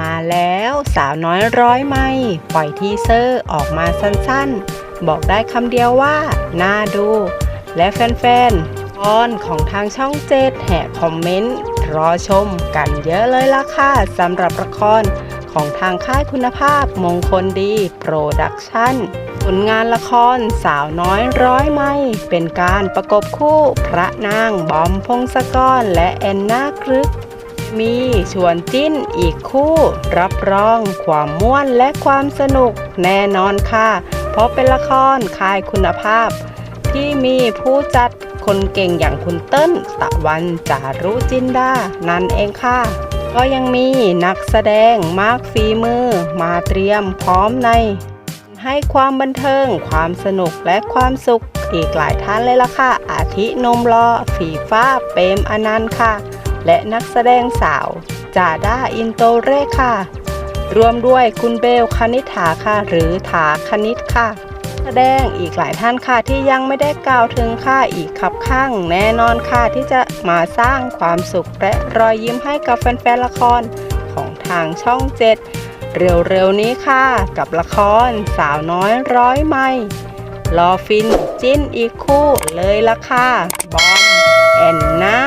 มาแล้วสาวน้อยร้อยไม่ปล่อยทีเซอร์ออกมาสั้นๆ บอกได้คำเดียวว่า น่าดู และแฟนๆออนของทางช่องเจ็ดแห่คอมเมนต์ รอชมกันเยอะเลยล่ะค่ะสำหรับละครของทางค่ายคุณภาพมงคลดีโปรดักชั่นผลงานละครสาวน้อยร้อยไม่ เป็นการประกบคู่พระนางบอมพงศกรและแอนนากรึก มีชวนจิ้นอีกคู่ รับรองความม่วนและความสนุกแน่นอนค่ะ เพราะเป็นละครคายคุณภาพ ที่มีผู้จัดคนเก่งอย่างคุณเติ้ลตะวันจารุจินดา นั่นเองค่ะ ก็ยังมีนักแสดงมากฝีมือ มาเตรียมพร้อมใน ให้ความบันเทิง ความสนุกและความสุขอีกหลายท่านเลยล่ะค่ะ อาทินมลอฝีฟ้า เปรมอนันต์ค่ะ และนักแสดงสาวจาด้าอินโตเร่ค่ะรวมด้วยคุณเบลคณิษฐาค่ะ หรือถาคณิตค่ะ แสดงอีกหลายท่านค่ะที่ยังไม่ได้กล่าวถึงค่ะอีกขับข้างแน่นอนค่ะที่จะมาสร้างความสุขและรอยยิ้มให้กับแฟนๆละครของทางช่องเจ็ดเร็วๆนี้ค่ะ กับละครสาวน้อยร้อยไม้รอฟินจิ้นอีกคู่เลยละค่ะบอมแอนนา